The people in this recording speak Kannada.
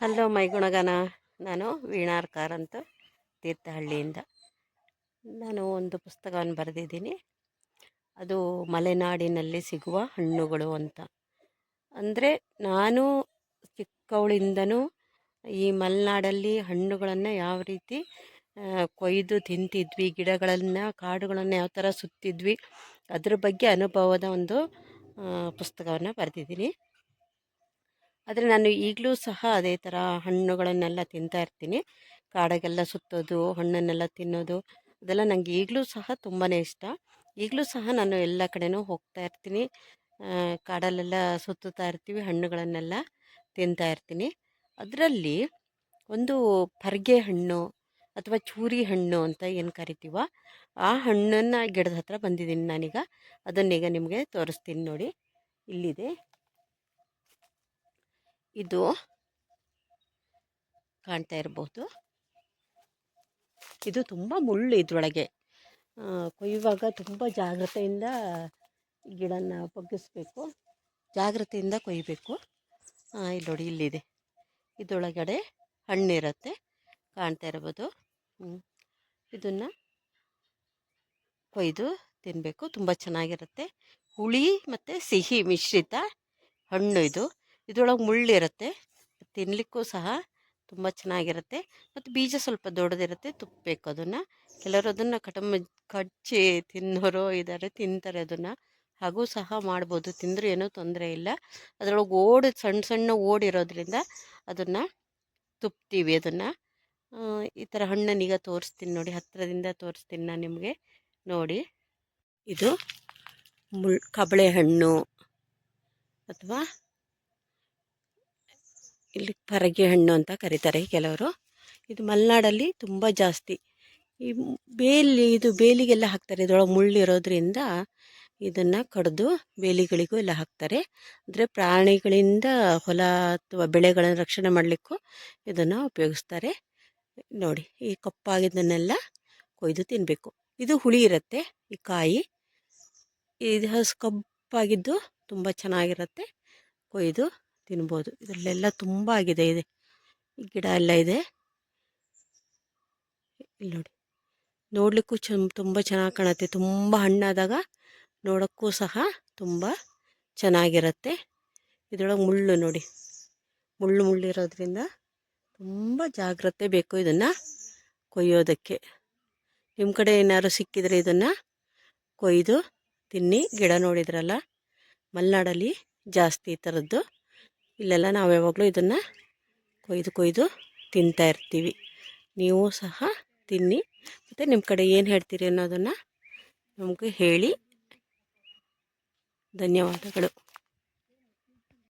ಹಲೋ ಮೈಗುಣಗನ ನಾನು ವೀಣಾರ್ಕಾರ್ ಅಂತ, ತೀರ್ಥಹಳ್ಳಿಯಿಂದ. ನಾನು ಒಂದು ಪುಸ್ತಕವನ್ನು ಬರೆದಿದ್ದೀನಿ. ಅದು ಮಲೆನಾಡಿನಲ್ಲಿ ಸಿಗುವ ಹಣ್ಣುಗಳು ಅಂತ. ಅಂದರೆ ನಾನು ಚಿಕ್ಕವಳಿಂದನೂ ಈ ಮಲೆನಾಡಲ್ಲಿ ಹಣ್ಣುಗಳನ್ನು ಯಾವ ರೀತಿ ಕೊಯ್ದು ತಿಂತಿದ್ವಿ, ಗಿಡಗಳನ್ನು, ಕಾಡುಗಳನ್ನು ಯಾವ ಥರ ಸುತ್ತಿದ್ವಿ, ಅದ್ರ ಬಗ್ಗೆ ಅನುಭವದ ಒಂದು ಪುಸ್ತಕವನ್ನು ಬರೆದಿದ್ದೀನಿ. ಆದರೆ ನಾನು ಈಗಲೂ ಸಹ ಅದೇ ಥರ ಹಣ್ಣುಗಳನ್ನೆಲ್ಲ ತಿಂತಾ ಇರ್ತೀನಿ. ಕಾಡಾಗೆಲ್ಲ ಸುತ್ತೋದು, ಹಣ್ಣನ್ನೆಲ್ಲ ತಿನ್ನೋದು, ಅದೆಲ್ಲ ನನಗೆ ಈಗಲೂ ಸಹ ತುಂಬಾ ಇಷ್ಟ. ಈಗಲೂ ಸಹ ನಾನು ಎಲ್ಲ ಕಡೆನೂ ಹೋಗ್ತಾ ಇರ್ತೀನಿ. ಕಾಡಲ್ಲೆಲ್ಲ ಸುತ್ತುತ್ತಾ ಇರ್ತೀವಿ, ಹಣ್ಣುಗಳನ್ನೆಲ್ಲ ತಿಂತಾ ಇರ್ತೀನಿ. ಅದರಲ್ಲಿ ಒಂದು ಪರ್ಗೆ ಹಣ್ಣು ಅಥವಾ ಚೂರಿ ಹಣ್ಣು ಅಂತ ಏನು ಕರಿತೀವ ಆ ಹಣ್ಣನ್ನು ಗಿಡದ ಹತ್ರ ಬಂದಿದ್ದೀನಿ ನಾನೀಗ. ಅದನ್ನೀಗ ನಿಮಗೆ ತೋರಿಸ್ತೀನಿ ನೋಡಿ. ಇಲ್ಲಿದೆ. ಇದು ಕಾಣ್ತಾ ಇರ್ಬೋದು. ಇದು ತುಂಬ ಮುಳ್ಳು ಇದ್ರೊಳಗೆ. ಕೊಯ್ಯುವಾಗ ತುಂಬ ಜಾಗ್ರತೆಯಿಂದ ಗಿಡನ ಬಗ್ಗಿಸ್ಬೇಕು ಜಾಗ್ರತೆಯಿಂದ ಕೊಯ್ಯಬೇಕು ಇಲ್ಲಿ ನೋಡಿ, ಇಲ್ಲಿದೆ. ಇದರೊಳಗಡೆ ಹಣ್ಣಿರುತ್ತೆ. ಕಾಣ್ತಾ ಇರ್ಬೋದು. ಇದನ್ನು ಕೊಯ್ದು ತಿನ್ನಬೇಕು ತುಂಬ ಚೆನ್ನಾಗಿರುತ್ತೆ. ಹುಳಿ ಮತ್ತು ಸಿಹಿ ಮಿಶ್ರಿತ ಹಣ್ಣು ಇದು. ಇದರೊಳಗೆ ಮುಳ್ಳಿರುತ್ತೆ ತಿನ್ನಲಿಕ್ಕೂ ಸಹ ತುಂಬ ಚೆನ್ನಾಗಿರುತ್ತೆ. ಮತ್ತು ಬೀಜ ಸ್ವಲ್ಪ ದೊಡ್ಡದಿರುತ್ತೆ ತುಪ್ಪಬೇಕು ಅದನ್ನು. ಕೆಲವರು ಅದನ್ನು ಕಟಮ್ ಕಚ್ಚಿ ತಿನ್ನೋರು ಇದ್ದಾರೆ ತಿಂತಾರೆ ಅದನ್ನು. ಹಾಗೂ ಸಹ ಮಾಡ್ಬೋದು, ತಿಂದರೂ ಏನೂ ತೊಂದರೆ ಇಲ್ಲ. ಅದರೊಳಗೆ ಓಡಿ ಸಣ್ಣ ಸಣ್ಣ ಓಡಿರೋದ್ರಿಂದ ಅದನ್ನು ತುಪ್ತೀವಿ ಅದನ್ನು. ಈ ಥರ ಹಣ್ಣನ್ನು ಈಗ ತೋರಿಸ್ತೀನಿ ನೋಡಿ ಹತ್ತಿರದಿಂದ ತೋರಿಸ್ತೀನಿ ನಾನು ನಿಮಗೆ ನೋಡಿ. ಇದು ಮುಳ್ ಕಬಳೆ ಹಣ್ಣು ಅಥವಾ ಇಲ್ಲಿ ಪರಗಿ ಹಣ್ಣು ಅಂತ ಕರೀತಾರೆ ಕೆಲವರು. ಇದು ಮಲೆನಾಡಲ್ಲಿ ತುಂಬ ಜಾಸ್ತಿ. ಈ ಬೇಲಿ, ಇದು ಬೇಲಿಗೆಲ್ಲ ಹಾಕ್ತಾರೆ. ಇದರೊಳಗೆ ಮುಳ್ಳಿರೋದ್ರಿಂದ ಇದನ್ನು ಕಡಿದು ಬೇಲಿಗಳಿಗೂ ಎಲ್ಲ ಹಾಕ್ತಾರೆ. ಅಂದರೆ ಪ್ರಾಣಿಗಳಿಂದ ಹೊಲ ಅಥವಾ ಬೆಳೆಗಳನ್ನು ರಕ್ಷಣೆ ಮಾಡಲಿಕ್ಕೂ ಇದನ್ನು ಉಪಯೋಗಿಸ್ತಾರೆ. ನೋಡಿ, ಈ ಕಪ್ಪಾಗಿದ್ದನ್ನೆಲ್ಲ ಕೊಯ್ದು ತಿನ್ನಬೇಕು ಇದು ಹುಳಿ ಇರುತ್ತೆ, ಈ ಕಾಯಿ. ಇದು ಹಸು ಕಪ್ಪಾಗಿದ್ದು ತುಂಬ ಚೆನ್ನಾಗಿರುತ್ತೆ, ಕೊಯ್ದು ತಿನ್ಬೋದು. ಇದರಲ್ಲೆಲ್ಲ ತುಂಬ ಆಗಿದೆ ಇದೆ. ಈ ಗಿಡ ಎಲ್ಲ ಇದೆ. ಇಲ್ಲಿ ನೋಡಿ. ನೋಡಲಿಕ್ಕೂ ಚ ತುಂಬ ಚೆನ್ನಾಗಿ ಕಾಣುತ್ತೆ. ತುಂಬ ಹಣ್ಣಾದಾಗ ನೋಡೋಕ್ಕೂ ಸಹ ತುಂಬ ಚೆನ್ನಾಗಿರುತ್ತೆ. ಇದರೊಳಗೆ ಮುಳ್ಳು ನೋಡಿ. ಮುಳ್ಳು ಮುಳ್ಳಿರೋದ್ರಿಂದ ತುಂಬ ಜಾಗ್ರತೆ ಬೇಕು ಇದನ್ನು ಕೊಯ್ಯೋದಕ್ಕೆ. ನಿಮ್ಮ ಕಡೆ ಏನಾದ್ರು ಸಿಕ್ಕಿದರೆ ಇದನ್ನು ಕೊಯ್ದು ತಿನ್ನಿ. ಗಿಡ ನೋಡಿದ್ರಲ್ಲ, ಮಲೆನಾಡಲ್ಲಿ ಜಾಸ್ತಿ ಈ ಥರದ್ದು ಇಲ್ಲೆಲ್ಲ ನಾವು ಯಾವಾಗಲೂ ಇದನ್ನು ಕೊಯ್ದು ಕೊಯ್ದು ತಿಂತಾ ಇರ್ತೀವಿ. ನೀವು ಸಹ ತಿನ್ನಿ. ಮತ್ತು ನಿಮ್ಮ ಕಡೆ ಏನು ಹೇಳ್ತೀರಿ ಅನ್ನೋದನ್ನು ನಮಗೆ ಹೇಳಿ. ಧನ್ಯವಾದಗಳು.